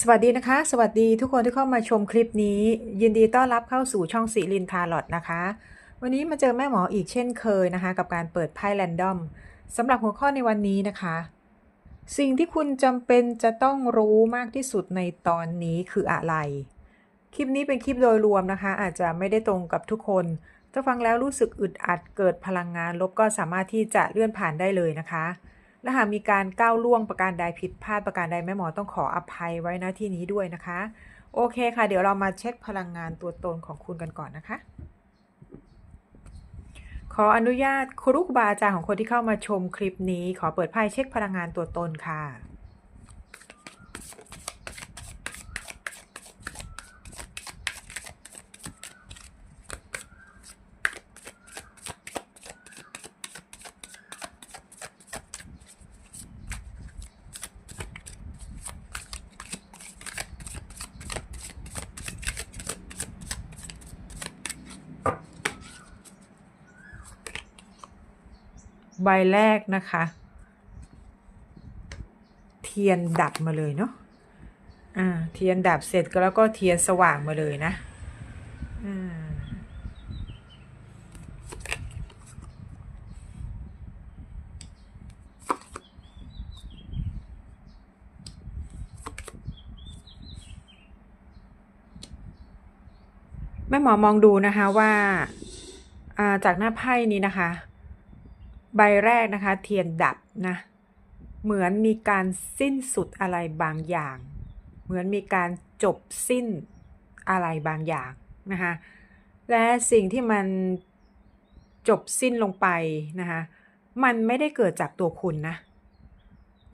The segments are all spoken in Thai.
สวัสดีนะคะ สวัสดีทุกคนที่เข้ามาชมคลิปนี้ ยินดีต้อนรับเข้าสู่ช่องสีลินทาร์ลอตนะคะ วันนี้มาเจอแม่หมออีกเช่นเคยนะคะ กับการเปิดไพ่แรนดอมสำหรับหัวข้อในวันนี้นะคะ สิ่งที่คุณจำเป็นจะต้องรู้มากที่สุดในตอนนี้คืออะไร คลิปนี้เป็นคลิปโดยรวมนะคะ อาจจะไม่ได้ตรงกับทุกคน ถ้าฟังแล้วรู้สึกอึดอัดเกิดพลังงานลบก็สามารถที่จะเลื่อนผ่านได้เลยนะคะ และหากมีการก้าวล่วงประการใดผิดพลาดประการใดแม่หมอต้องขออภัยไว้นะที่นี้ด้วยนะคะ โอเคค่ะ เดี๋ยวเรามาเช็คพลังงานตัวตนของคุณกันก่อนนะคะ ขออนุญาตครูครูบาอาจารย์ของคนที่เข้ามาชมคลิปนี้ ขอเปิดไพ่เช็คพลังงานตัวตนค่ะ ใบแรกนะคะ เทียนดับมาเลยเนาะอ่าเทียนดับเสร็จก็แล้วก็เทียนสว่างมาเลยนะอ่าแม่หมอมองดูนะคะว่าอ่าจากหน้าไพ่นี้นะคะ ใบแรกนะคะ เทียนดับนะ เหมือนมีการสิ้นสุดอะไรบางอย่าง เหมือนมีการจบสิ้นอะไรบางอย่างนะคะ และสิ่งที่มันจบสิ้นลงไปนะคะ มันไม่ได้เกิดจากตัวคุณนะ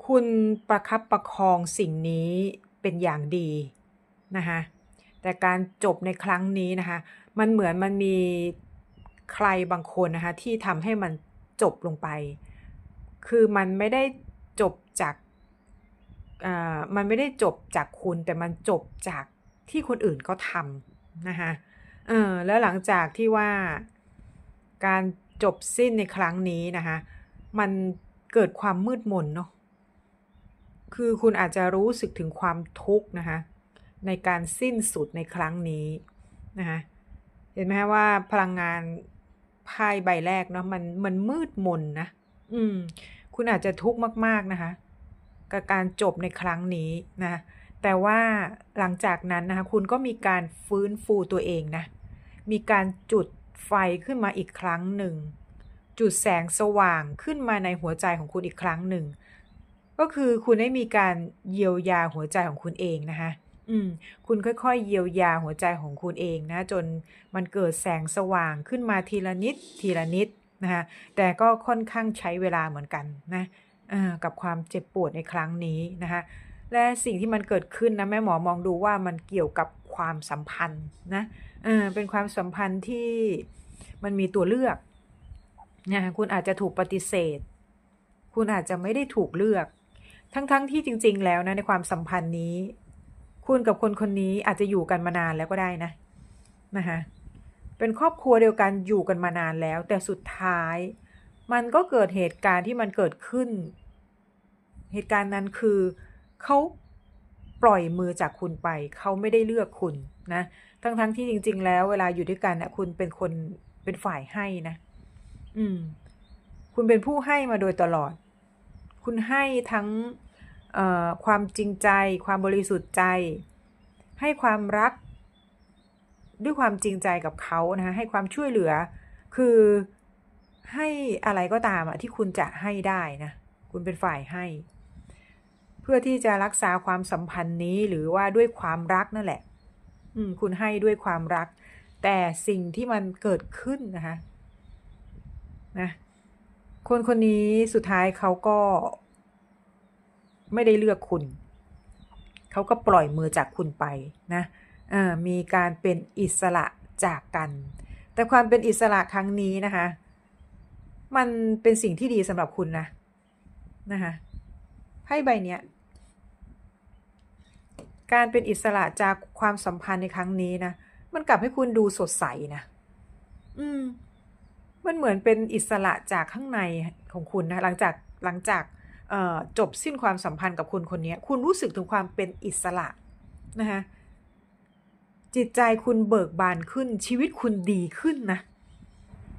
คุณประคับประคองสิ่งนี้เป็นอย่างดีนะคะ แต่การจบในครั้งนี้นะคะ มันเหมือนมันมีใครบางคนนะคะที่ทำให้มัน จบลงไป คือมันไม่ได้จบจากอ่ามันไม่ได้จบจากคุณแต่มันจบจากที่คนอื่นเขาทำนะคะเออแล้วหลังจากที่ว่าการจบสิ้นในครั้งนี้นะคะมันเกิดความมืดมนเนาะคือคุณอาจจะรู้สึกถึงความทุกข์นะคะในการสิ้นสุดในครั้งนี้นะคะเห็นไหมคะว่าพลังงาน ไพ่ใบแรกเนาะมันมันมืดมนนะ อืม คุณอาจจะทุกข์มาก ๆ นะคะ กับการจบในครั้งนี้นะ แต่ว่าหลังจากนั้นนะคะ คุณก็มีการฟื้นฟูตัวเองนะ มีการจุดไฟขึ้นมาอีกครั้งหนึ่ง จุดแสงสว่างขึ้นมาในหัวใจของคุณอีกครั้งหนึ่ง ก็คือคุณได้มีการเยียวยาหัวใจของคุณเองนะคะ อืม คุณค่อยๆ เยียวยาหัวใจของคุณเองนะ จนมันเกิดแสงสว่างขึ้นมาทีละนิดทีละนิดนะคะแต่ก็ค่อนข้างใช้เวลาเหมือนกันนะกับความเจ็บปวดในครั้งนี้นะคะและสิ่งที่มันเกิดขึ้นนะแม่หมอมองดูว่ามันเกี่ยวกับความสัมพันธ์นะเออเป็นความสัมพันธ์ที่มันมีตัวเลือกนะคะคุณอาจจะถูกปฏิเสธ คุณอาจจะไม่ได้ถูกเลือก ทั้งๆทที่จริง ๆ แล้วนะในความสัมพันธ์นี้ คุณกับคนคนนี้อาจจะอยู่กันมานานแล้วก็ได้นะนะคะเป็นครอบครัวเดียวกันอยู่กันมานานแล้ว แต่สุดท้าย มันก็เกิดเหตุการณ์ที่มันเกิดขึ้น เหตุการณ์นั้นคือเขาปล่อยมือจากคุณไป เขาไม่ได้เลือกคุณนะทั้งๆทที่จริง ๆ แล้วเวลาอยู่ด้วยกันนะคุณเป็นคนเป็นฝ่ายให้นะ อืม คุณเป็นผู้ให้มาโดยตลอด คุณให้ทั้ง ความจริงใจ ความบริสุทธิ์ใจ ให้ความรัก ด้วยความจริงใจกับเขานะคะให้ความช่วยเหลือ คือให้อะไรก็ตามอะที่คุณจะให้ได้นะคุณเป็นฝ่ายให้ เพื่อที่จะรักษาความสัมพันธ์นี้หรือว่าด้วยความรักนั่นแหละ อืม คุณให้ด้วยความรัก แต่สิ่งที่มันเกิดขึ้นนะคะนะคนคนนี้สุดท้ายเขาก็ ไม่ได้เลือกคุณ เขาก็ปล่อยมือจากคุณไปนะอ่ามีการเป็นอิสระจากกัน แต่ความเป็นอิสระครั้งนี้นะคะ มันเป็นสิ่งที่ดีสำหรับคุณนะนะคะไพ่ใบเนี้ยการเป็นอิสระจากความสัมพันธ์ในครั้งนี้นะ มันกลับให้คุณดูสดใสนะ อืม มันเหมือนเป็นอิสระจากข้างในของคุณนะ หลังจากหลังจาก จบสิ้นความสัมพันธ์กับคุณคนนี้คุณรู้สึกถึงความเป็นอิสระนะคะจิตใจคุณเบิกบานขึ้นชีวิตคุณดีขึ้นนะ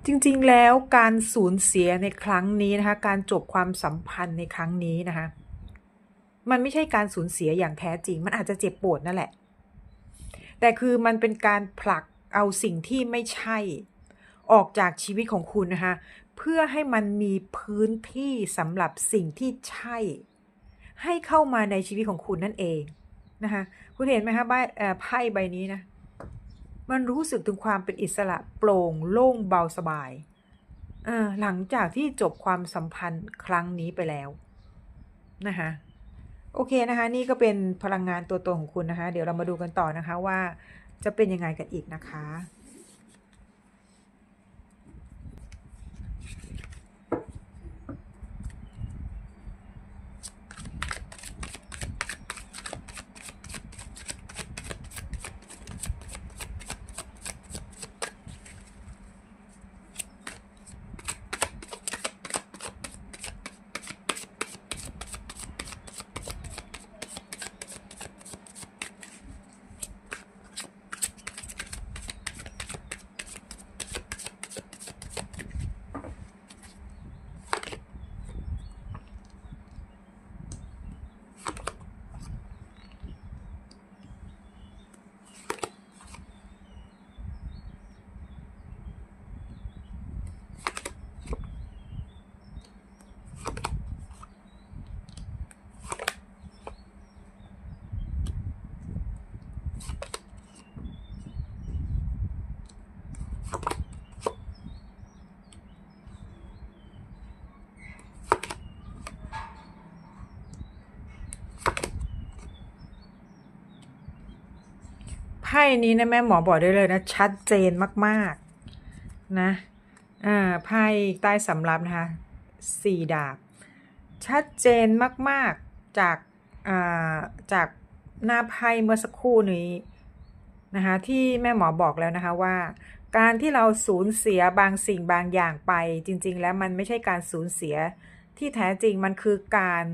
จริงๆแล้วการสูญเสียในครั้งนี้นะคะการจบความสัมพันธ์ในครั้งนี้นะคะมันไม่ใช่การสูญเสียอย่างแท้จริง มันอาจจะเจ็บปวดนั่นแหละ แต่คือมันเป็นการผลักเอาสิ่งที่ไม่ใช่ออกจากชีวิตของคุณนะคะ เพื่อให้มันมีพื้นที่สำหรับสิ่งที่ใช่ ให้เข้ามาในชีวิตของคุณนั่นเองนะคะคุณเห็นไหมคะใบไพ่ใบนี้นะมันรู้สึกถึงความเป็นอิสระโปร่งโล่งเบาสบายหลังจากที่จบความสัมพันธ์ครั้งนี้ไปแล้วนะคะโอเคนะคะนี่ก็เป็นพลังงานตัวตนของคุณนะคะ เดี๋ยวเรามาดูกันต่อนะคะว่าจะเป็นยังไงกันอีกนะคะ ไพ่นี้นะแม่หมอบอกได้เลยนะชัดเจนมากๆนะอ่าไพ่ใต้สำรับนะคะสี่ดาบ ชัดเจนมากๆจากอ่าจากหน้าไพ่เมื่อสักครู่นี้นะคะที่แม่หมอบอกแล้วนะคะว่า การที่เราสูญเสียบางสิ่งบางอย่างไป จริง ๆ แล้วมันไม่ใช่การสูญเสียที่แท้จริงมันคือการ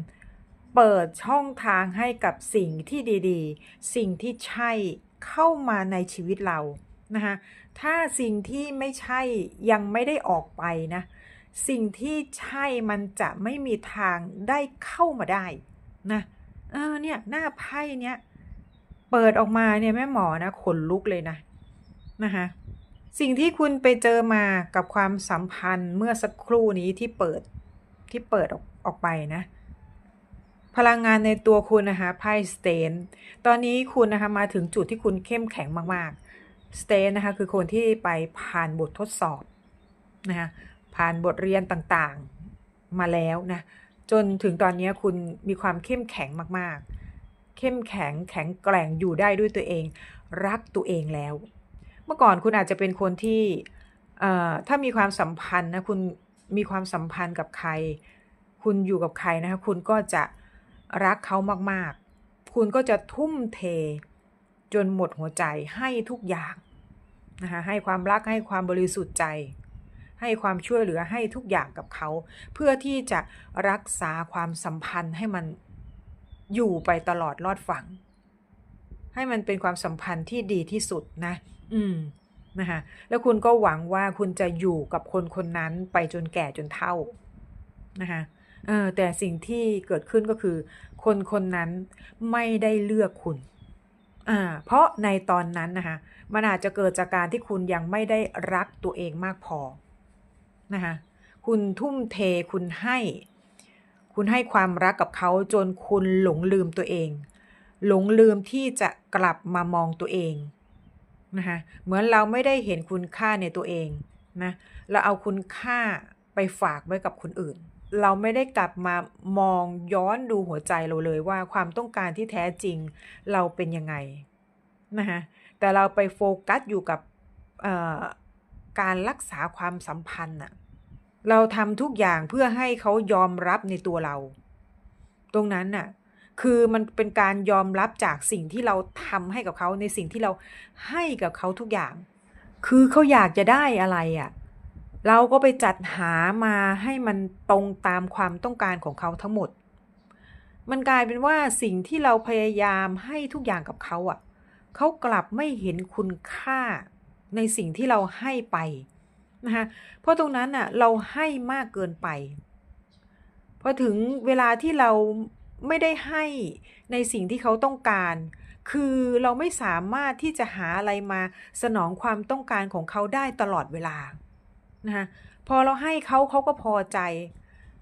เปิดช่องทางให้กับสิ่งที่ดี ๆ สิ่งที่ใช่ เข้ามาในชีวิตเรานะคะถ้าสิ่งที่ไม่ใช่ยังไม่ได้ออกไปนะ สิ่งที่ใช่มันจะไม่มีทางได้เข้ามาได้นะเออเนี่ยหน้าไพ่เนี้ยเปิดออกมาเนี่ยแม่หมอนะขนลุกเลยนะนะคะสิ่งที่คุณไปเจอมากับความสัมพันธ์เมื่อสักครู่นี้ที่เปิดที่เปิดออกออกไปนะ พลังงานในตัวคุณนะคะไพ่สเตนตอนนี้คุณนะคะมาถึงจุดที่คุณเข้มแข็งมากๆสเตนนะคะคือคนที่ไปผ่านบททดสอบนะคะผ่านบทเรียนต่างๆมาแล้วนะจนถึงตอนนี้คุณมีความเข้มแข็งมากๆ เข้มแข็งแข็งแกร่งอยู่ได้ด้วยตัวเอง รักตัวเองแล้ว เมื่อก่อนคุณอาจจะเป็นคนที่ถ้ามีความสัมพันธ์นะคุณมีความสัมพันธ์กับใคร คุณอยู่กับใครนะคะคุณก็จะ รักเขามากๆ คุณก็จะทุ่มเท จนหมดหัวใจให้ทุกอย่างนะคะให้ความรักให้ความบริสุทธิ์ใจ ให้ความช่วยเหลือให้ทุกอย่างกับเขา เพื่อที่จะรักษาความสัมพันธ์ให้มันอยู่ไปตลอดรอดฝั่ง ให้มันเป็นความสัมพันธ์ที่ดีที่สุดนะ อืมนะคะแล้วคุณก็หวังว่าคุณจะอยู่กับคนคนนั้นไปจนแก่จนเฒ่านะคะ เออแต่สิ่งที่เกิดขึ้นก็คือ คนคนนั้นไม่ได้เลือกคุณอ่าเพราะในตอนนั้นนะคะมันอาจจะเกิดจากการที่คุณยังไม่ได้รักตัวเองมากพอนะคะคุณทุ่มเทคุณให้ คุณให้ความรักกับเขาจนคุณหลงลืมตัวเอง หลงลืมที่จะกลับมามองตัวเองนะคะเหมือนเราไม่ได้เห็นคุณค่าในตัวเองนะเราเอาคุณค่าไปฝากไว้กับคนอื่น เราไม่ได้กลับมามองย้อนดูหัวใจเราเลยว่าความต้องการที่แท้จริงเราเป็นยังไงนะคะแต่เราไปโฟกัสอยู่กับการรักษาความสัมพันธ์น่ะเราทำทุกอย่างเพื่อให้เขายอมรับในตัวเรา ตรงนั้นน่ะคือมันเป็นการยอมรับจากสิ่งที่เราทำให้กับเขาในสิ่งที่เราให้กับเขาทุกอย่าง คือเขาอยากจะได้อะไรอะ เราก็ไปจัดหามาให้มันตรงตามความต้องการของเขาทั้งหมด มันกลายเป็นว่าสิ่งที่เราพยายามให้ทุกอย่างกับเขาอะเขากลับไม่เห็นคุณค่าในสิ่งที่เราให้ไปนะคะเพราะตรงนั้นน่ะเราให้มากเกินไปพอถึงเวลาที่เราไม่ได้ให้ในสิ่งที่เขาต้องการ คือเราไม่สามารถที่จะหาอะไรมาสนองความต้องการของเขาได้ตลอดเวลา นะคะพอเราให้เขาเขาก็พอใจ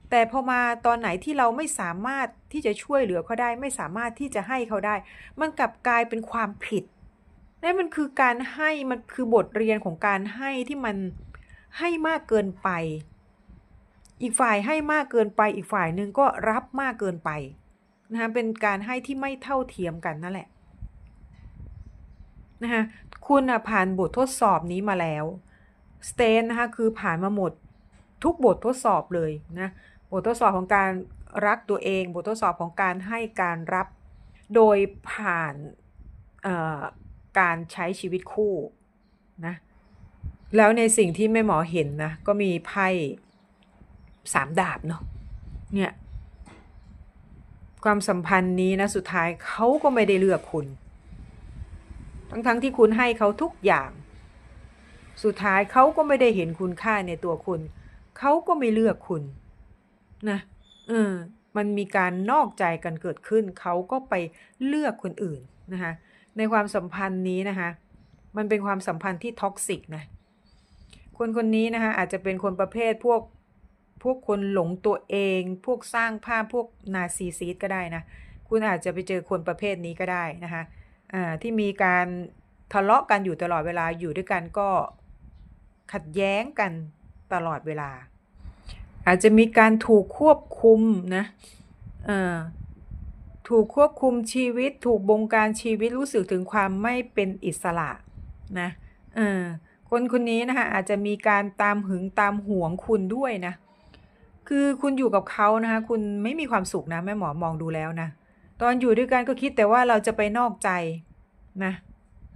แต่พอมาตอนไหนที่เราไม่สามารถที่จะช่วยเหลือเขาได้ ไม่สามารถที่จะให้เขาได้ มันกลับกลายเป็นความผิดนั่นมันคือการให้มันคือบทเรียนของการให้ที่มันให้มากเกินไป อีกฝ่ายให้มากเกินไป อีกฝ่ายหนึ่งก็รับมากเกินไปนะคะเป็นการให้ที่ไม่เท่าเทียมกันนั่นแหละนะคะคุณผ่านบททดสอบนี้มาแล้ว สเตนนะคะคือผ่านมาหมดทุกบททดสอบเลยนะบททดสอบของการรักตัวเอง บททดสอบของการให้การรับโดยผ่านการใช้ชีวิตคู่นะแล้วในสิ่งที่แม่หมอเห็นนะก็มีไพ่สามดาบเนาะเนี่ยความสัมพันธ์นี้นะสุดท้ายเขาก็ไม่ได้เลือกคุณ ทั้งๆทที่คุณให้เขาทุกอย่าง สุดท้ายเขาก็ไม่ได้เห็นคุณค่าในตัวคุณ เขาก็ไม่เลือกคุณนะเออมันมีการนอกใจกันเกิดขึ้น เขาก็ไปเลือกคนอื่นนะคะในความสัมพันธ์นี้นะคะมันเป็นความสัมพันธ์ที่ท็อกซิกนะคนคนนี้นะคะอาจจะเป็นคนประเภทพวกพวกคนหลงตัวเอง พวกสร้างภาพพวกนาซีซีดก็ได้นะคุณอาจจะไปเจอคนประเภทนี้ก็ได้นะคะอ่าที่มีการทะเลาะกันอยู่ตลอดเวลาอยู่ด้วยกันก็ ขัดแย้งกันตลอดเวลา อาจจะมีการถูกควบคุมนะถูกควบคุมชีวิต ถูกบงการชีวิตรู้สึกถึงความไม่เป็นอิสระนะคนคนนี้นะคะอาจจะมีการตามหึงตามหวงคุณด้วยนะ คือคุณอยู่กับเขานะคะคุณไม่มีความสุขนะแม่หมอมองดูแล้วนะตอนอยู่ด้วยกันก็คิดแต่ว่าเราจะไปนอกใจนะ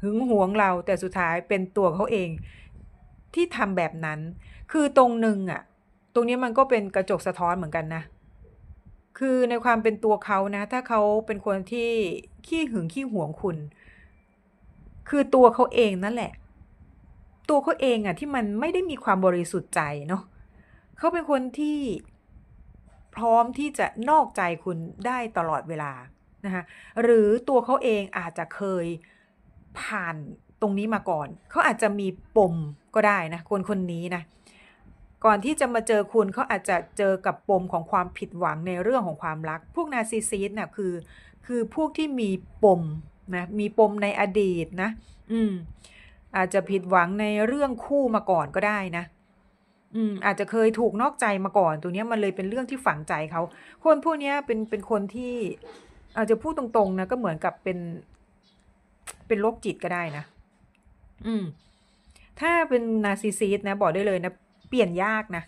หึงหวงเราแต่สุดท้ายเป็นตัวเขาเอง ที่ทำแบบนั้น คือตรงหนึ่งอะตรงนี้มันก็เป็นกระจกสะท้อนเหมือนกันนะ คือในความเป็นตัวเขานะ ถ้าเขาเป็นคนที่ขี้หึงขี้หวงคุณ คือตัวเขาเองนั่นแหละ ตัวเขาเองอะที่มันไม่ได้มีความบริสุทธิ์ใจเนาะเขาเป็นคนที่พร้อมที่จะนอกใจคุณได้ตลอดเวลานะคะหรือตัวเขาเองอาจจะเคยผ่าน ตรงนี้มาก่อน เขาอาจจะมีปมก็ได้นะคนคนนี้นะก่อนที่จะมาเจอคุณเขาอาจจะเจอกับปมของความผิดหวังในเรื่องของความรัก พวกนาซิซีสนะ่ะคือคือพวกที่มีปมนะมีปมในอดีตนะ อืม อาจจะผิดหวังในเรื่องคู่มาก่อนก็ได้นะ อืม อาจจะเคยถูกนอกใจมาก่อน ตัวนี้มันเลยเป็นเรื่องที่ฝังใจเขาคนพวกนี้เป็นเป็นคนที่ อาจจะพูดตรงๆนะก็เหมือนกับเป็น เป็นโรคจิตก็ได้นะ อืม ถ้าเป็นนาร์ซิสซิสนะ บอกได้เลยนะ เปลี่ยนยากนะ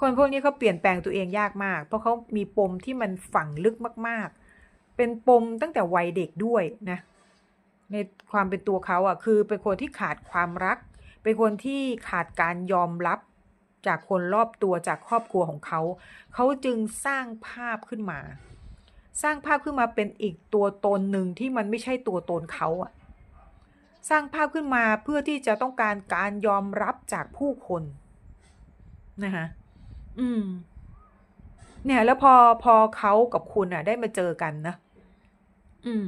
คนพวกนี้เขาเปลี่ยนแปลงตัวเองยากมาก เพราะเขามีปมที่มันฝังลึกมาก ๆ เป็นปมตั้งแต่วัยเด็กด้วยนะ ในความเป็นตัวเขาอะ่ะ คือเป็นคนที่ขาดความรัก เป็นคนที่ขาดการยอมรับจากคนรอบตัวจากครอบครัวของเขา เขาจึงสร้างภาพขึ้นมา สร้างภาพขึ้นมาเป็นอีกตัวตนหนึ่งที่มันไม่ใช่ตัวตนเขาอะ สร้างภาพขึ้นมาเพื่อที่จะต้องการการยอมรับจากผู้คนนะคะอืม เนี่ยแล้วพอพอเขากับคุณอะ ได้มาเจอกันนะอืม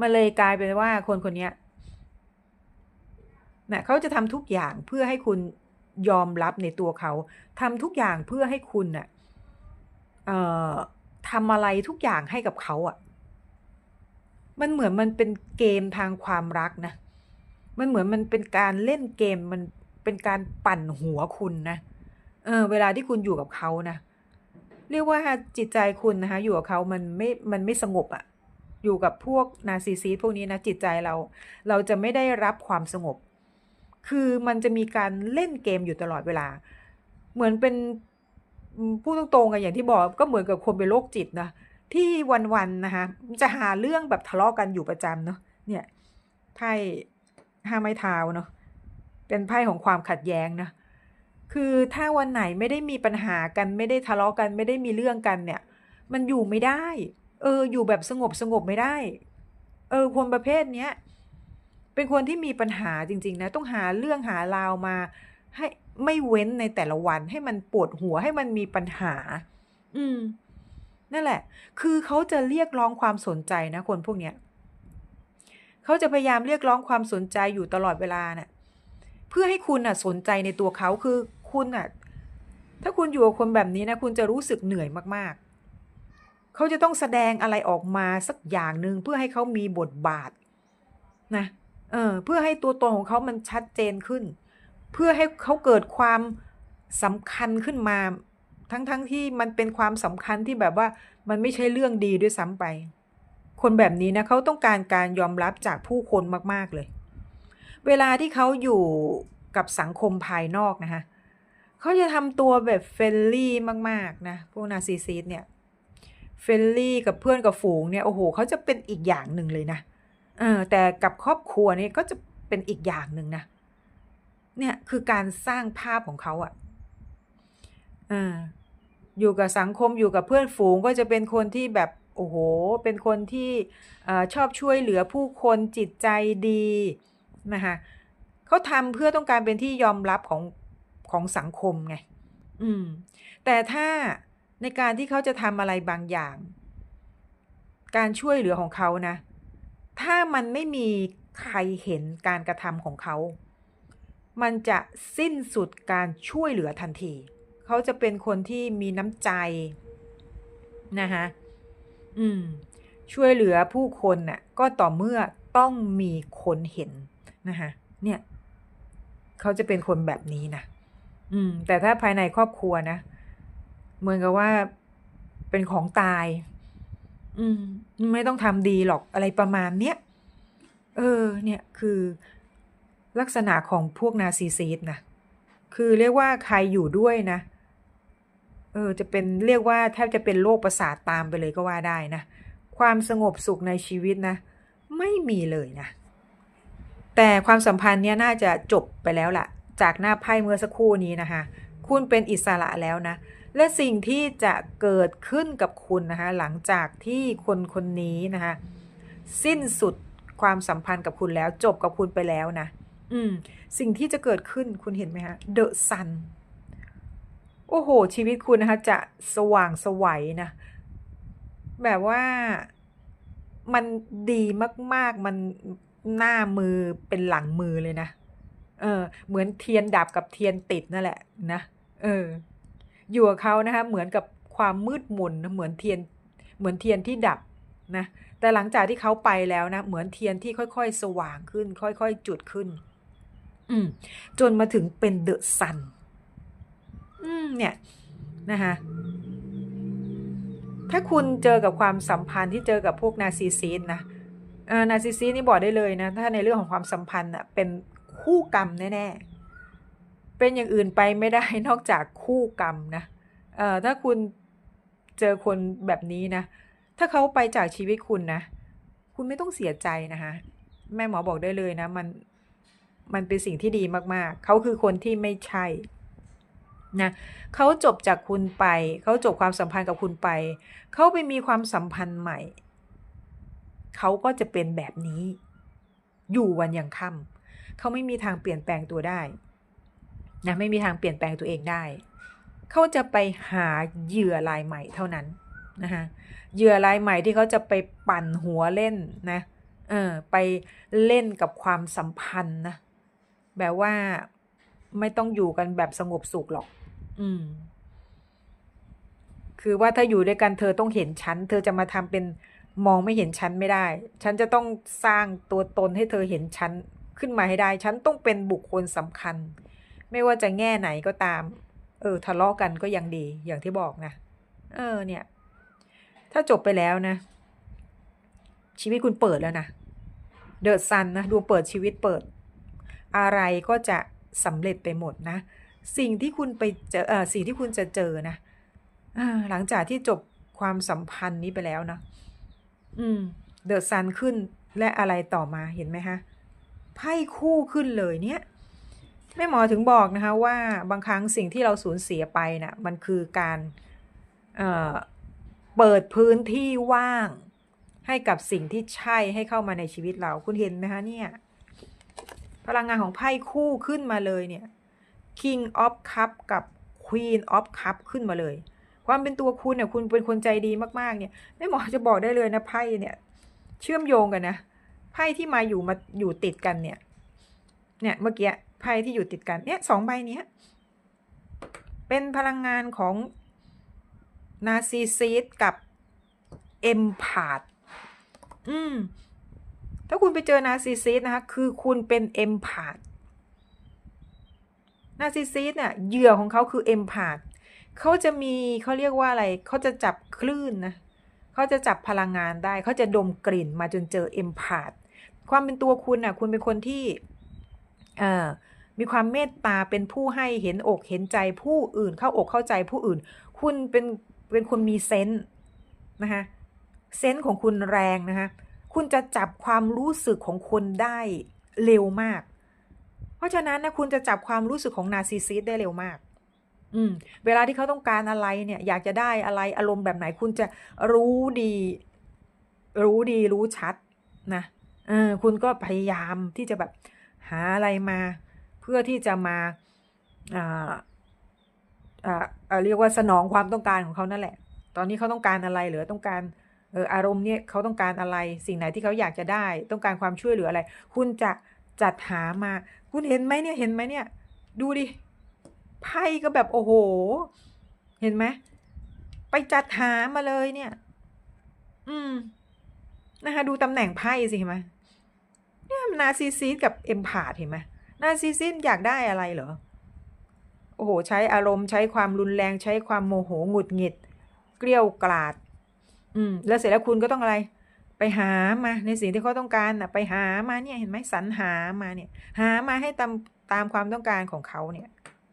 มาเลยกลายเป็นว่าคนคนนี้นะเขาจะทำทุกอย่างเพื่อให้คุณยอมรับในตัวเขาทำทุกอย่างเพื่อให้คุณน่ะเอ่อทำอะไรทุกอย่างให้กับเขาอะ่ะ มันเหมือนมันเป็นเกมทางความรักนะ มันเหมือนมันเป็นการเล่นเกมมันเป็นการปั่นหัวคุณนะ เออ เวลาที่คุณอยู่กับเขานะ เรียกว่าจิตใจคุณนะคะ อยู่กับเขามันไม่ มันไม่สงบอะ่ะอยู่กับพวกนาซีซีพวกนี้นะจิตใจเรา เราจะไม่ได้รับความสงบ คือมันจะมีการเล่นเกมอยู่ตลอดเวลา เหมือนเป็นพูดตรงๆกันอย่างที่บอกก็เหมือนกับคนเป็นโรคจิตนะที่วันๆนะคะจะหาเรื่องแบบทะเลาะกันอยู่ประจำเนาะเนี่ยไพ่ ห้าไม้เท้าเนาะเป็นไพ่ของความขัดแย้งนะคือถ้าวันไหนไม่ได้มีปัญหากันไม่ได้ทะเลาะกันไม่ได้มีเรื่องกันเนี่ย มันอยู่ไม่ได้ เออ อยู่แบบสงบสงบไม่ได้ เออคนประเภทเนี้ยเป็นคนที่มีปัญหาจริง ๆ นะ ต้องหาเรื่องหาราวมา ให้ไม่เว้นในแต่ละวันให้มันปวดหัวให้มันมีปัญหา อืม นั่นแหละ คือเขาจะเรียกร้องความสนใจนะคนพวกเนี้ย เขาจะพยายามเรียกร้องความสนใจอยู่ตลอดเวลานะ่ะเพื่อให้คุณอะสนใจในตัวเขาคือคุณอะถ้าคุณอยู่กับคนแบบนี้นะคุณจะรู้สึกเหนื่อยมากๆ เขาจะต้องแสดงอะไรออกมาสักอย่างหนึ่งเพื่อให้เขามีบทบาทนะเออเพื่อให้ตัวตนของเขามันชัดเจนขึ้น เพื่อให้เขาเกิดความสำคัญขึ้นมา ทั้งๆทที่มันเป็นความสำคัญที่แบบว่ามันไม่ใช่เรื่องดีด้วยซ้ำไป คนแบบนี้นะเขาต้องการการยอมรับจากผู้คนมาก ๆ เลย เวลาที่เขาอยู่กับสังคมภายนอกนะคะเขาจะทำตัวแบบเฟรนลี่มาก ๆ นะ พวกนาซีซีดเนี่ยเฟรนลี่กับเพื่อนกับฝูงเนี่ยโอ้โหเขาจะเป็นอีกอย่างหนึ่งเลยนะเออแต่กับครอบครัวเนี่ยก็จะเป็นอีกอย่างหนึ่งนะเนี่ยคือการสร้างภาพของเขาอะ่ะอยู่กับสังคมอยู่กับเพื่อนฝูงก็จะเป็นคนที่แบบ โอ้โห เป็นคนที่ชอบช่วยเหลือผู้คนจิตใจดีนะคะเขาทำเพื่อต้องการเป็นที่ยอมรับของของสังคมไง อืม แต่ถ้าในการที่เขาจะทำอะไรบางอย่าง การช่วยเหลือของเขานะ ถ้ามันไม่มีใครเห็นการกระทำของเขา มันจะสิ้นสุดการช่วยเหลือทันที เขาจะเป็นคนที่มีน้ำใจนะคะ อืม ช่วยเหลือผู้คนน่ะ ก็ต่อเมื่อต้องมีคนเห็นนะคะเนี่ย เขาจะเป็นคนแบบนี้นะอืม แต่ถ้าภายในครอบครัวนะเหมือนกับว่าเป็นของตาย อืม ไม่ต้องทำดีหรอกอะไรประมาณเนี้ยเออ เนี่ยคือลักษณะของพวกนาซีซีดนะคือเรียกว่าใครอยู่ด้วยนะ ออจะเป็นเรียกว่าแทบจะเป็นโรคประสาทตามไปเลยก็ว่าได้นะ ความสงบสุขในชีวิตนะ ไม่มีเลยนะ แต่ความสัมพันธ์เนี้ยน่าจะจบไปแล้วล่ะ จากหน้าไพ่เมื่อสักครู่นี้นะคะ คุณเป็นอิสระแล้วนะ และสิ่งที่จะเกิดขึ้นกับคุณนะคะหลังจากที่คนคนนี้นะคะสิ้นสุดความสัมพันธ์กับคุณแล้วจบกับคุณไปแล้วนะ อืม สิ่งที่จะเกิดขึ้นคุณเห็นไหมคะเดอะซัน โอ้โห ชีวิตคุณนะคะจะสว่างสวัยนะ แบบว่ามันดีมาก ๆ มันหน้ามือเป็นหลังมือเลยนะ เออ เหมือนเทียนดับกับเทียนติดนั่นแหละนะ เออ อยู่กับเขานะคะ เหมือนกับความมืดมนเหมือนเทียน เหมือนเทียนที่ดับนะ แต่หลังจากที่เขาไปแล้วนะ เหมือนเทียนที่ค่อยๆ สว่างขึ้น ค่อยๆ จุดขึ้น อืม จนมาถึงเป็นเดอะซัน อืมเนี่ยนะคะถ้าคุณเจอกับความสัมพันธ์ที่เจอกับพวกนาซีซีสนะนาซีซีสนี่บอกได้เลยนะ ถ้าในเรื่องของความสัมพันธ์อะเป็นคู่กรรมแน่ๆ เป็นอย่างอื่นไปไม่ได้นอกจากคู่กรรมนะเอ่อถ้าคุณเจอคนแบบนี้นะ ถ้าเขาไปจากชีวิตคุณนะ คุณไม่ต้องเสียใจนะคะแม่หมอบอกได้เลยนะ มันมันเป็นสิ่งที่ดีมากๆ เขาคือคนที่ไม่ใช่ นะเขาจบจากคุณไป เขาจบความสัมพันธ์กับคุณไป เขาไปมีความสัมพันธ์ใหม่ เขาก็จะเป็นแบบนี้ อยู่วันยังค่ำเขาไม่มีทางเปลี่ยนแปลงตัวได้นะไม่มีทางเปลี่ยนแปลงตัวเองได้ เขาจะไปหาเหยื่อรายใหม่เท่านั้นนะคะเหยื่อรายใหม่ที่เขาจะไปปั่นหัวเล่นนะเออไปเล่นกับความสัมพันธ์นะแบบว่าไม่ต้องอยู่กันแบบสงบสุขหรอก อืม คือว่าถ้าอยู่ด้วยกันเธอต้องเห็นฉัน เธอจะมาทำเป็นมองไม่เห็นฉันไม่ได้ ฉันจะต้องสร้างตัวตนให้เธอเห็นฉันขึ้นมาให้ได้ ฉันต้องเป็นบุคคลสำคัญ ไม่ว่าจะแง่ไหนก็ตาม เออ ทะเลาะกันก็ยังดี อย่างที่บอกนะ เออ เนี่ย ถ้าจบไปแล้วนะ ชีวิตคุณเปิดแล้วนะ เดอะซันนะดวงเปิดชีวิตเปิด อะไรก็จะสำเร็จไปหมดนะ สิ่งที่คุณไปเจอเออสิ่งที่คุณจะเจอนะหลังจากที่จบความสัมพันธ์นี้ไปแล้วนะอืมเดอะซันขึ้นและอะไรต่อมาเห็นไหมคะไพ่คู่ขึ้นเลยเนี่ยแม่หมอถึงบอกนะคะว่าบางครั้งสิ่งที่เราสูญเสียไปนะ่ะมันคือการเเปิดพื้นที่ว่าง ให้กับสิ่งที่ใช่ให้เข้ามาในชีวิตเราคุณเห็นไหมคะเนี่ยพลังงานของไพ่คู่ขึ้นมาเลยเนี่ย King of Cup กับ Queen of Cup ขึ้นมาเลย ความเป็นตัวคุณเนี่ยคุณเป็นคนใจดีมากๆเนี่ยแม่หมอจะบอกได้เลยนะไพ่เนี่ย เชื่อมโยงกันนะไพ่ที่มาอยู่มาอยู่ติดกันเนี่ย เนี่ยเมื่อกี้ไพ่ที่อยู่ติดกันเนี่ยสองใบเนี้ยเป็นพลังงานของนาซีซีดกับเอ็มพาดอืมถ้าคุณไปเจอนาซีซีดนะคะ คือคุณเป็นเอ็มพาด นาซีซีดเนี่ยเหยื่อของเขาคือเอ็มพาดเขาจะมีเขาเรียกว่าอะไรเขาจะจับคลื่นนะเขาจะจับพลังงานได้เขาจะดมกลิ่นมาจนเจอเอ็มพาดความเป็นตัวคุณน่ะคุณเป็นคนที่เอ่อมีความเมตตาเป็นผู้ให้เห็นอกเห็นใจผู้อื่นเข้าอกเข้าใจผู้อื่น คุณเป็นเป็นคนมีเซนส์นะคะเซนส์ของคุณแรงนะคะคุณจะจับความรู้สึกของคนได้เร็วมาก เพราะฉะนั้นนะคุณจะจับความรู้สึกของนาร์ซิสซิสได้เร็วมาก อืม เวลาที่เขาต้องการอะไรเนี่ย อยากจะได้อะไรอารมณ์แบบไหนคุณจะรู้ดี รู้ดีรู้ชัดนะเออคุณก็พยายามที่จะแบบหาอะไรมา เพื่อที่จะมาอ่าอ่าเรียกว่าสนองความต้องการของเขานั่นแหละ ตอนนี้เขาต้องการอะไรหรือต้องการเอออารมณ์เนี่ยเขาต้องการอะไร สิ่งไหนที่เขาอยากจะได้ ต้องการความช่วยเหลืออะไร คุณจะจัดหามา คุณเห็นไหมเนี่ยเห็นไหมเนี่ย ดูดิไพ่ก็แบบโอ้โห เห็นไหมไปจัดหามาเลยเนี่ย อืม นะคะดูตำแหน่งไพ่สิเห็นไหมเนี่ยนาซีซีกับเอ็มพาดเห็นไหมนาซีซีอยากได้อะไรเหรอ โอ้โห ใช้อารมณ์ใช้ความรุนแรงใช้ความโมโหหงุดหงิด เกลี้ยวกล่อดอืม แล้วเสร็จแล้วคุณก็ต้องอะไร ไปหามาในสิ่งที่เขาต้องการน่ะไปหามาเนี่ยเห็นไหมสรรหามาเนี่ย หามาให้ตามตามความต้องการของเขาเนี่ย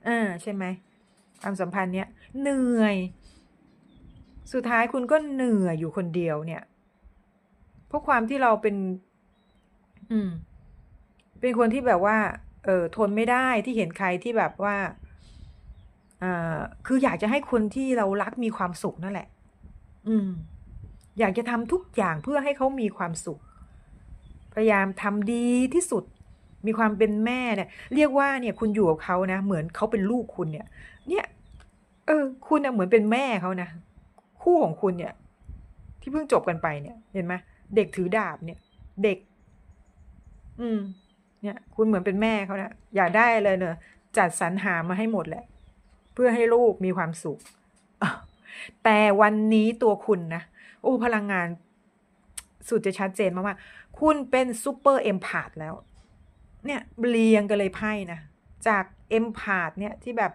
เออใช่ไหมความสัมพันธ์เนี้ยเหนื่อย สุดท้ายคุณก็เหนื่อยอยู่คนเดียวเนี่ย เพราะความที่เราเป็น อืม เป็นคนที่แบบว่า เออทนไม่ได้ที่เห็นใครที่แบบว่าอ่าคืออยากจะให้คนที่เรารักมีความสุขนั่นแหละ อืม อยากจะทำทุกอย่างเพื่อให้เขามีความสุข พยายามทำดีที่สุด มีความเป็นแม่เนี่ย เรียกว่าเนี่ยคุณอยู่กับเขานะ เหมือนเขาเป็นลูกคุณเนี่ย เนี่ยเออ คุณนะเหมือนเป็นแม่เขานะคู่ของคุณเนี่ย ที่เพิ่งจบกันไปเนี่ยเห็นไหมเด็กถือดาบเนี่ย เด็ก อืม เนี่ย คุณเหมือนเป็นแม่เขานะอยากได้เลยเนอะจัดสรรหามาให้หมดแหละ เพื่อให้ลูกมีความสุขแต่วันนี้ตัวคุณนะ โอ้พลังงานสุดจะชัดเจนมากๆคุณเป็นซูเปอร์เอ็มพาดแล้ว เนี่ยเรียงกันเลยไพ่นะ จากเอ็มพาดเนี่ยที่แบบ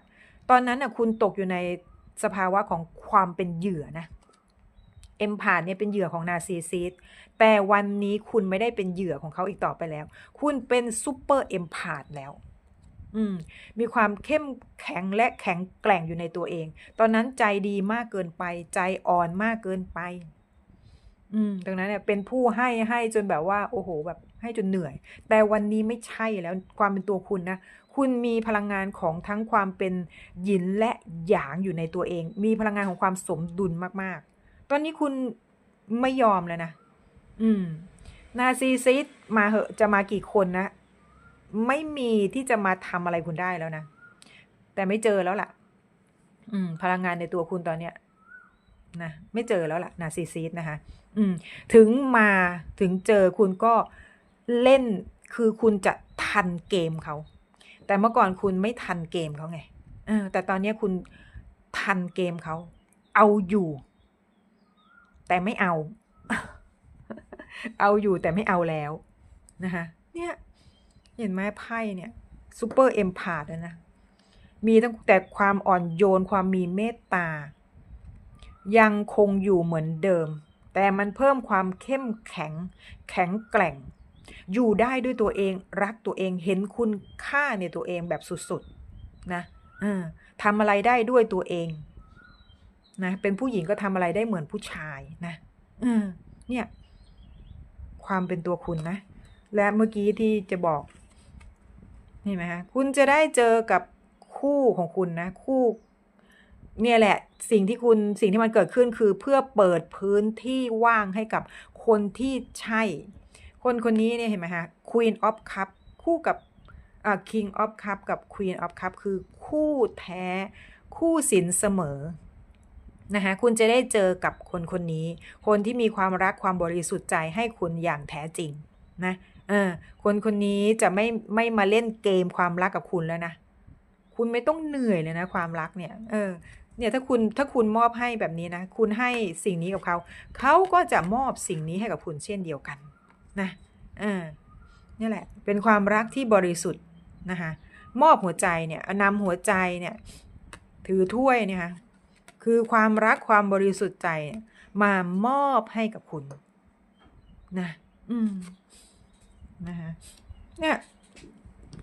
ตอนนั้นน่ะคุณตกอยู่ในสภาวะของความเป็นเหยื่อนะเอ็มพาดเนี่ยเป็นเหยื่อของนาซีซิสแต่วันนี้คุณไม่ได้เป็นเหยื่อของเขาอีกต่อไปแล้ว คุณเป็นซูเปอร์เอ็มพาดแล้ว อืม มีความเข้มแข็งและแข็งแกร่งอยู่ในตัวเอง ตอนนั้นใจดีมากเกินไป ใจอ่อนมากเกินไป อืมดังนั้นเนี่ยเป็นผู้ให้ให้จนแบบว่า โอ้โห แบบให้จนเหนื่อย แต่วันนี้ไม่ใช่แล้วความเป็นตัวคุณนะ คุณมีพลังงานของทั้งความเป็นหยินและหยางอยู่ในตัวเอง มีพลังงานของความสมดุลมากๆ ตอนนี้คุณไม่ยอมแล้วนะ อืม นาซีซิสมาเหอะจะมากี่คนนะ ไม่มีที่จะมาทำอะไรคุณได้แล้วนะ แต่ไม่เจอแล้วล่ะ อืม พลังงานในตัวคุณตอนเนี้ยนะไม่เจอแล้วล่ะนาซีซีสนะคะ ถึงมาถึงเจอคุณก็เล่นคือคุณจะทันเกมเขา แต่เมื่อก่อนคุณไม่ทันเกมเขาไงแต่ตอนนี้คุณทันเกมเขา เอาอยู่ แต่ไม่เอา เอาอยู่แต่ไม่เอาแล้วนะคะเนี่ยเห็นไหมไพ่เนี่ยซูเปอร์เอ็มพาร์นะมีตั้งแต่ความอ่อนโยนความมีเมตตา ยังคงอยู่เหมือนเดิม แต่มันเพิ่มความเข้มแข็ง แข็งแกร่ง อยู่ได้ด้วยตัวเองรักตัวเองเห็นคุณค่าในตัวเองแบบสุดๆนะทำอะไรได้ด้วยตัวเองนะเป็นผู้หญิงก็ทำอะไรได้เหมือนผู้ชายนะเนี่ย ความเป็นตัวคุณนะ และเมื่อกี้ที่จะบอกเห็นไหมคะคุณจะได้เจอกับคู่ของคุณนะ คู่ เนี่ยแหละสิ่งที่คุณสิ่งที่มันเกิดขึ้นคือเพื่อเปิดพื้นที่ว่างให้กับคนที่ใช่ คนคนนี้เนี่ยเห็นไหมคะ Queen of Cup คู่กับอ่า King of Cup กับ Queen of Cup คือคู่แท้คู่สินเสมอนะคะคุณจะได้เจอกับคนคนนี้ คนที่มีความรักความบริสุทธิ์ใจให้คุณอย่างแท้จริงนะเออคนคนนี้จะไม่ไม่มาเล่นเกมความรักกับคุณแล้วนะ คุณไม่ต้องเหนื่อยเลยนะความรักเนี่ย เออเนี่ยถ้าคุณถ้าคุณมอบให้แบบนี้นะ คุณให้สิ่งนี้กับเขา เขาก็จะมอบสิ่งนี้ให้กับคุณเช่นเดียวกันนะเออนี่แหละเป็นความรักที่บริสุทธิ์นะคะมอบหัวใจเนี่ยนำหัวใจเนี่ยถือถ้วยเนี่ยค่ะคือความรักความบริสุทธิ์ใจมามอบให้กับคุณนะอืมนะคะเนี่ย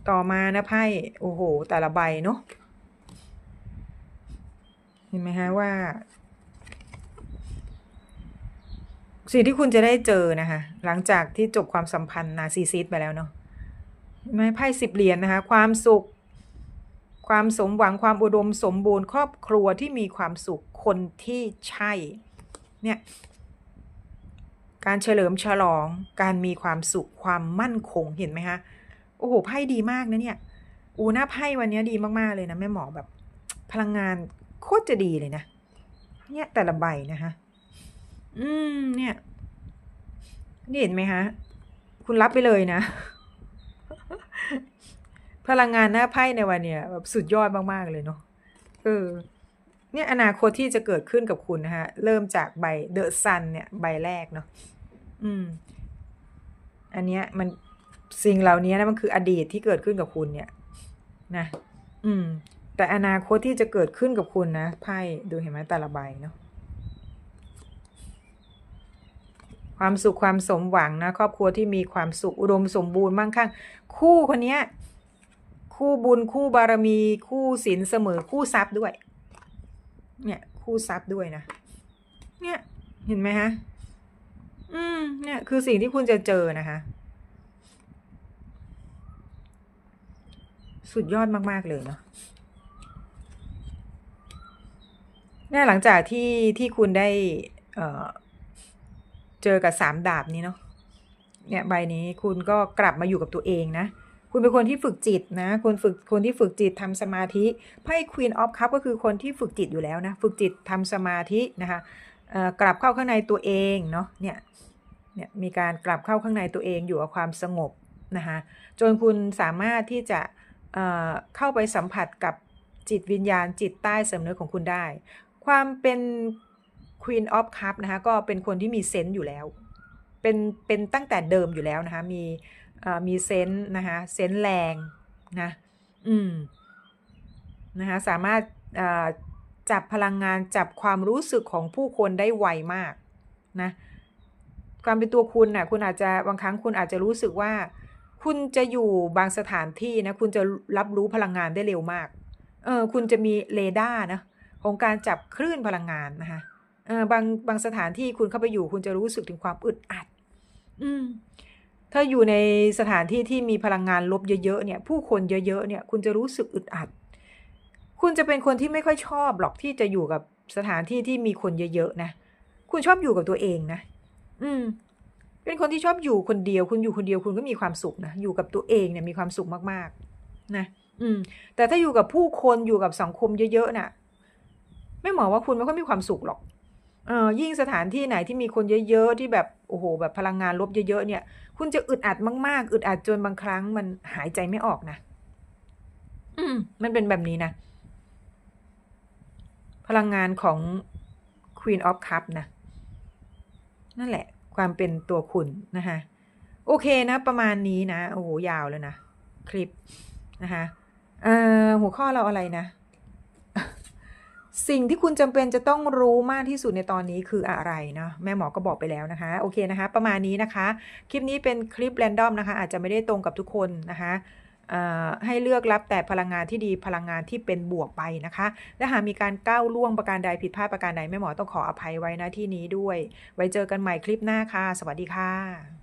ต่อมานะไพ่โอ้โห แต่ละใบเนาะ เห็นไหมฮะว่า สิ่งที่คุณจะได้เจอนะคะ หลังจากที่จบความสัมพันธ์นาซีซิสไปแล้วเนาะเห็นไหมไพ่สิบเหรียญนะคะ ความสุข ความสมหวังความอุดมสมบูรณ์ครอบครัวที่มีความสุขคนที่ใช่ เนี่ย การเฉลิมฉลอง การมีความสุขความมั่นคงเห็นไหมคะโอ้โหไพ่ดีมากนะเนี่ย อูหน้าไพ่วันนี้ดีมากๆเลยนะแม่หมอแบบพลังงาน โคตรจะดีเลยนะ เนี่ยแต่ละใบนะคะอืม เนี่ย นี่เห็นไหมคะคุณรับไปเลยนะ พลังงานหน้าไพ่ในวันเนี้ยแบบสุดยอดมาก ๆ เลยเนาะ เออ เนี่ยอนาคตที่จะเกิดขึ้นกับคุณนะคะเริ่มจากใบเดอะซันเนี่ย ใบแรกเนาะ อืม อันเนี้ยมันสิ่งเหล่านี้นะมันคืออดีตที่เกิดขึ้นกับคุณเนี่ย นะ อืม แต่อนาคตที่จะเกิดขึ้นกับคุณนะไพ่ดูเห็นไหมแต่ละใบเนาะความสุขความสมหวังนะ ครอบครัวที่มีความสุขอุดมสมบูรณ์มั่งคั่ง คู่คนนี้คู่บุญคู่บารมีคู่ศีลเสมอคู่ทรัพย์ด้วย เนี่ย คู่ทรัพย์ด้วยนะเนี่ยเห็นไหมฮะอืมเนี่ยคือสิ่งที่คุณจะเจอนะคะสุดยอดมาก ๆ เลยเนาะ เนี่ยหลังจากที่ที่คุณได้เออเจอกับสามดาบนี้เนาะเนี่ยใบนี้คุณก็กลับมาอยู่กับตัวเองนะ คุณเป็นคนที่ฝึกจิตนะคนฝึกคนที่ฝึกจิตทำสมาธิไพ่ Queen of Cup ก็คือคนที่ฝึกจิตอยู่แล้วนะ ฝึกจิตทำสมาธินะคะกลับเข้าข้างในตัวเองเนาะเนี่ยเนี่ยมีการกลับเข้าข้างในตัวเองอยู่กับความสงบนะคะจนคุณสามารถที่จะเข้าไปสัมผัสกับจิตวิญญาณจิตใต้สำนึกของคุณได้ ความเป็น Queen of Cup นะคะก็เป็นคนที่มีเซนต์อยู่แล้ว เป็นเป็นตั้งแต่เดิมอยู่แล้วนะคะมีมีเซนต์นะคะเซนต์แรงนะอืมนะคะสามารถจับพลังงานจับความรู้สึกของผู้คนได้ไวมากนะความเป็นตัวคุณนะ่ะคุณอาจจะบางครั้งคุณอาจจะรู้สึกว่า คุณจะอยู่บางสถานที่นะคุณจะรับรู้พลังงานได้เร็วมากเออคุณจะมีเรดาร์นะ องการจับคลื่นพลังงานนะคะบางบางสถานที่คุณเข้าไปอยู่คุณจะรู้สึกถึงความอึดอัด อืมถ้าอยู่ในสถานที่ที่มีพลังงานลบเยอะๆเนี่ย ผู้คนเยอะๆเนี่ย คุณจะรู้สึกอึดอัด คุณจะเป็นคนที่ไม่ค่อยชอบหรอกที่จะอยู่กับสถานที่ที่มีคนเยอะๆนะคุณชอบอยู่กับตัวเองนะอืม เป็นคนที่ชอบอยู่คนเดียว คุณอยู่คนเดียวคุณก็มีความสุขนะอยู่กับตัวเองเนี่ยมีความสุขมากๆ นะอืม แต่ถ้าอยู่กับผู้คนอยู่กับสังคมเยอะๆน่ะ ไม่หมอว่าคุณไม่ค่อยมีความสุขหรอกเออยิ่งสถานที่ไหนที่มีคนเยอะๆที่แบบโอ้โห แบบพลังงานลบเยอะๆเนี่ย คุณจะอึดอัดมากๆอึดอัดจนบางครั้งมันหายใจไม่ออกนะอืม มันเป็นแบบนี้นะ พลังงานของ Queen of Cup นะ นั่นแหละ ความเป็นตัวคุณนะคะโอเคนะ ประมาณนี้นะ โอ้โห ยาวแล้วนะ คลิปนะคะเอ่อหัวข้อเราอะไรนะ สิ่งที่คุณจำเป็นจะต้องรู้มากที่สุดในตอนนี้คืออะไรเนาะแม่หมอก็บอกไปแล้วนะคะโอเคนะคะ ประมาณนี้นะคะ คลิปนี้เป็นคลิปแรนดอมนะคะ อาจจะไม่ได้ตรงกับทุกคนนะคะให้เลือกรับแต่พลังงานที่ดีพลังงานที่เป็นบวกไปนะคะ และหากมีการก้าวล่วงประการใดผิดพลาดประการใดแม่หมอต้องขออภัยไว้นะที่นี้ด้วย ไว้เจอกันใหม่คลิปหน้าค่ะ สวัสดีค่ะ